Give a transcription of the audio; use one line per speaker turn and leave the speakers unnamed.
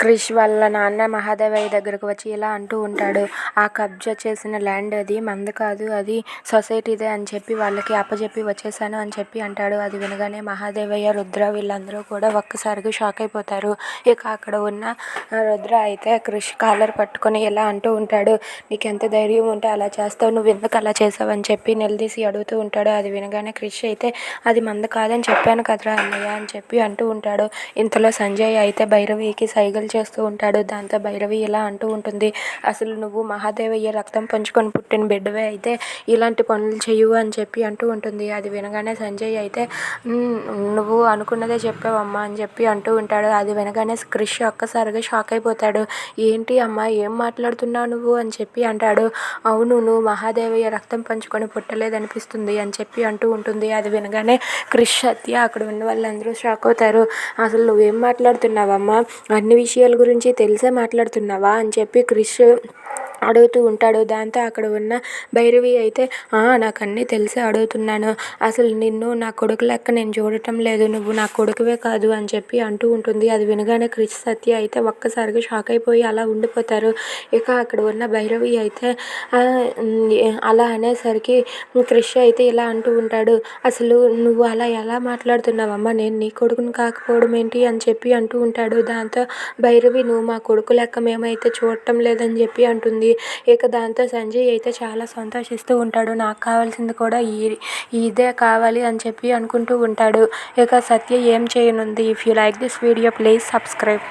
క్రిష్ వాళ్ళ నాన్న మహాదేవయ్య దగ్గరకు వచ్చి ఇలా అంటూ ఉంటాడు. ఆ కబ్జా చేసిన ల్యాండ్ అది మంది కాదు అది సొసైటీదే అని చెప్పి వాళ్ళకి అప్పచెప్పి వచ్చేసాను అని చెప్పి అంటాడు. అది వినగానే మహాదేవయ్య రుద్ర వీళ్ళందరూ కూడా ఒక్కసారిగా షాక్ అయిపోతారు. ఇక అక్కడ ఉన్న రుద్ర అయితే క్రిష్ కాలర్ పట్టుకొని ఇలా అంటూ ఉంటాడు. నీకు ఎంత ధైర్యం ఉంటే అలా చేస్తావు నువ్వు ఎందుకు అలా చేసావు? అని చెప్పి నిలదీసి అడుగుతూ ఉంటాడు. అది వినగానే క్రిష్ అయితే అది మంద కాదని చెప్పాను కదరా అన్నయ్య అని చెప్పి అంటూ ఉంటాడు. ఇంతలో సంజయ్ అయితే భైరవికి సైగలు చేస్తూ ఉంటాడు. దాంతో భైరవి ఇలా అంటూ ఉంటుంది. అసలు నువ్వు మహాదేవయ్య రక్తం పంచుకొని పుట్టిన బిడ్డవే అయితే ఇలాంటి పనులు చేయవు అని చెప్పి అంటూ ఉంటుంది. అది వినగానే సంజయ్ అయితే నువ్వు అనుకున్నదే చెప్పావమ్మా అని చెప్పి అంటూ ఉంటాడు. అది వినగానే క్రిష్ ఒక్కసారిగా షాక్ అయిపోతాడు. ఏంటి అమ్మా ఏం మాట్లాడుతున్నావు నువ్వు అని చెప్పి అంటాడు. అవును నువ్వు మహాదేవయ్య రక్తం పంచుకొని పుట్టలేదనిపిస్తుంది అని చెప్పి అంటూ ఉంటుంది. అది వినగానే క్రిష్ సత్య అక్కడ ఉన్న వాళ్ళందరూ షాక్ అవుతారు. అసలు నువ్వేం మాట్లాడుతున్నావమ్మా? అన్ని విషయాలు గురించి తెలిసే మాట్లాడుతున్నావా అని చెప్పి క్రిష్ అడుగుతూ ఉంటాడు. దాంతో అక్కడ ఉన్న భైరవి అయితే "ఆ, నాకు అన్నీ తెలిసి అడుగుతున్నాను అసలు నిన్ను నా కొడుకు లెక్క నేను చూడటం లేదు. నువ్వు నా కొడుకువే కాదు అని చెప్పి అంటూ ఉంటుంది. అది వినగానే క్రిష్ సత్య అయితే ఒక్కసారిగా షాక్ అయిపోయి అలా ఉండిపోతారు. ఇక అక్కడ ఉన్న భైరవి అయితే అలా అనేసరికి క్రిష్ అయితే ఇలా అంటూ ఉంటాడు. అసలు నువ్వు అలా ఎలా మాట్లాడుతున్నావమ్మా? నేను నీ కొడుకుని కాకపోవడం ఏంటి? అని చెప్పి అంటూ ఉంటాడు. దాంతో భైరవి నువ్వు మా కొడుకు లెక్క మేమైతే చూడటం లేదని చెప్పి అంటుంది. ఇక దాంతో సంజయ్ అయితే చాలా సంతోషిస్తూ ఉంటాడు. నాకు కావాల్సింది కూడా ఈ ఇదే కావాలి అని చెప్పి అనుకుంటూ ఉంటాడు. ఇక సత్య ఏం చేయనుంది? If you like this video please subscribe